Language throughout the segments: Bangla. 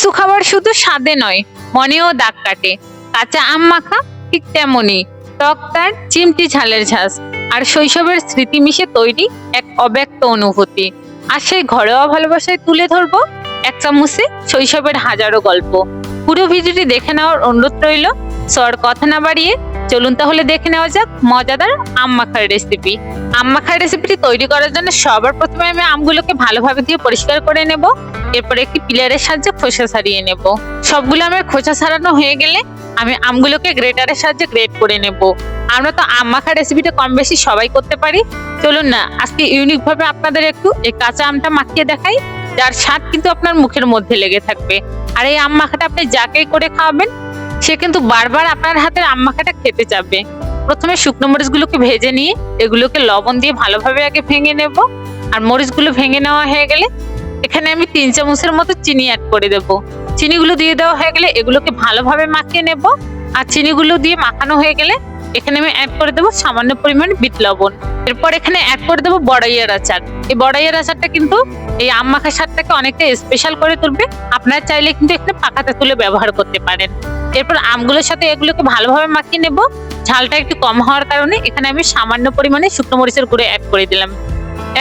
কিছু খাবার শুধু স্বাদে নয়, মনেও দাগ কাটে। কাঁচা আম মাখা ঠিক তেমনই, টক তার চিমটি ঝালের ঝাঁস আর শৈশবের স্মৃতি মিশে তৈরি এক অব্যক্ত অনুভূতি। আর সেই ঘরোয়া ভালোবাসায় তুলে ধরবো এক চামচে শৈশবের হাজারো গল্প। পুরো ভিডিওটি দেখে নেওয়ার অনুরোধ রইল সর কথা না বাড়িয়ে চলুন তাহলে দেখে নেওয়া যাক মজাদার আম মাখার রেসিপি আম মাখার রেসিপিটি তৈরি করার জন্য সবার প্রথমে আমি আমগুলোকে ভালোভাবে দিয়ে পরিষ্কার করে নেব। এরপর একটি পিলারের সাহায্যে খোসা ছাড়িয়ে নেব। সবগুলো আমার খোসা ছাড়ানো হয়ে গেলে আমি আমগুলোকে গ্রেটারের সাহায্যে গ্রেট করে নেব। আমরা তো আম মাখা রেসিপিটা কম বেশি সবাই করতে পারি। চলুন না, আজকে ইউনিক ভাবে আপনাদের একটু এই কাঁচা আমটা মাখিয়ে দেখাই। যার স্বাদ কিন্তু আপনার মুখের মধ্যে লেগে থাকবে। আর এই আম মাখাটা আপনি যাকেই করে খাওয়াবেন, সে কিন্তু বারবার আপনার হাতের আম মাখাটা খেতে চাবে। প্রথমে শুকনো মরিচগুলোকে ভেজে নিয়ে এগুলোকে লবণ দিয়ে ভালোভাবে আগে ভেঙে নেব। আর মরিচগুলো ভেঙে নেওয়া হয়ে গেলে এখানে আমি তিন চামচের মতো চিনি অ্যাড করে দেব। চিনিগুলো দিয়ে দেওয়া হয়ে গেলে এগুলোকে ভালোভাবে মাখিয়ে নেব। আর চিনিগুলো দিয়ে মাখানো হয়ে গেলে এখানে আমি অ্যাড করে দেবো সামান্য পরিমাণ বিট লবণ। এরপর এখানে অ্যাড করে দেবো বড়াইয়ের আচার। এই বড়াইয়ের আচারটা কিন্তু এই আম মাখা স্বাদটাকে অনেকটা স্পেশাল করে তুলবে। আপনারা চাইলে কিন্তু এখানে পাকাতে তুলে ব্যবহার করতে পারেন। এরপর আমগুলোর সাথে এগুলোকে ভালোভাবে মাখিয়ে নেব। ঝালটা একটু কম হওয়ার কারণে এখানে আমি সামান্য পরিমাণে শুকনো মরিচের গুঁড়ো অ্যাড করে দিলাম।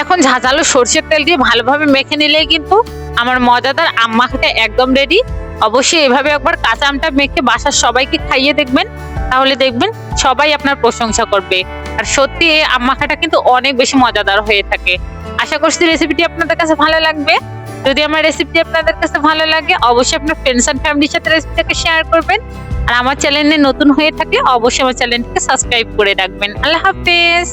এখন ঝাঁঝালো সর্ষের তেল দিয়ে ভালোভাবে মেখে নিলেই কিন্তু আমার মজাদার আম মাখাটা একদম রেডি অবশ্যই এভাবে একবার কাঁচা আমটা মেখে বাসার সবাইকে খাইয়ে দেখবেন। তাহলে দেখবেন সবাই আপনার প্রশংসা করবে। আর সত্যি এই আম মাখাটা কিন্তু অনেক বেশি মজাদার হয়ে থাকে। আশা করছি রেসিপিটি আপনাদের কাছে ভালো লাগবে। যদি আমার রেসিপিটি আপনাদের কাছে ভালো লাগে, অবশ্যই আপনার ফ্রেন্ডস অ্যান্ড ফ্যামিলির সাথে রেসিপিটাকে শেয়ার করবেন। আর আমার চ্যানেলে নতুন হয়ে থাকলে অবশ্যই আমার চ্যানেলটিকে সাবস্ক্রাইব করে রাখবেন। আল্লাহ হাফেজ!